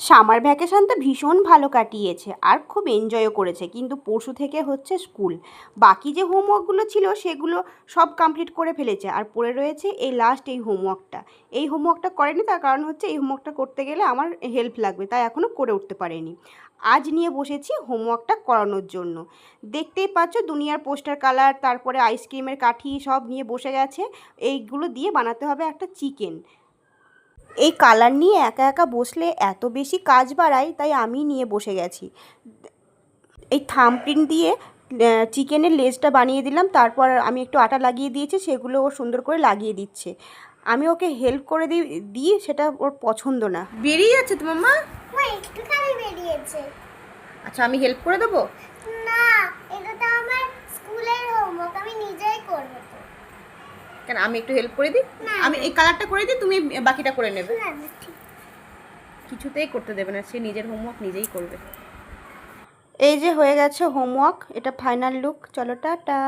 Summer ভ্যাকেশনটা ভীষণ ভালো কাটিয়েছে আর খুব এনজয়ও করেছে, কিন্তু পরশু থেকে হচ্ছে স্কুল। বাকি যে হোমওয়ার্কগুলো ছিল সেগুলো সব কমপ্লিট করে ফেলেছে আর পড়ে রয়েছে এই লাস্ট এই হোমওয়ার্কটা। এই হোমওয়ার্কটা করেনি তার কারণ হচ্ছে এই হোমওয়ার্কটা করতে গেলে আমার হেল্প লাগবে, তাই এখনও করে উঠতে পারেনি। আজ নিয়ে বসেছি হোমওয়ার্কটা করানোর জন্য। দেখতেই পাচ্ছ দুনিয়ার পোস্টার কালার তারপরে আইসক্রিমের কাঠি সব নিয়ে বসে গেছে। এইগুলো দিয়ে বানাতে হবে একটা চিকেন এই কালার নিয়ে একা একা বসলে এত বেশি কাজ বাড়ায় তাই আমি নিয়ে বসে গেছি। এই থাম প্রিন্ট দিয়ে চিকেনের লেজটা বানিয়ে দিলাম তারপর আমি একটু আটা লাগিয়ে দিয়েছি সেগুলো ও সুন্দর করে লাগিয়ে দিচ্ছে। আমি ওকে হেল্প করে দিই দিই সেটা ওর পছন্দ না। বেরিয়ে যাচ্ছে তো মাম্মা? মা একটুখানি বেরিয়েছে। আচ্ছা আমি হেল্প করে দেবো না এটা তো আমার স্কুলের হোমওয়ার্ক আমি নিজেই করব তো কেন? আমি একটু হেল্প করে দিই? না। আমি এই কালারটা করে দিই তুমি বাকিটা করে নেবে। কিছুতেই করতে দেবে না সে নিজের হোমওয়ার্ক নিজেই করবে। এই যে হয়ে গেছে হোমওয়ার্ক এটা ফাইনাল লুক চলো টাটা।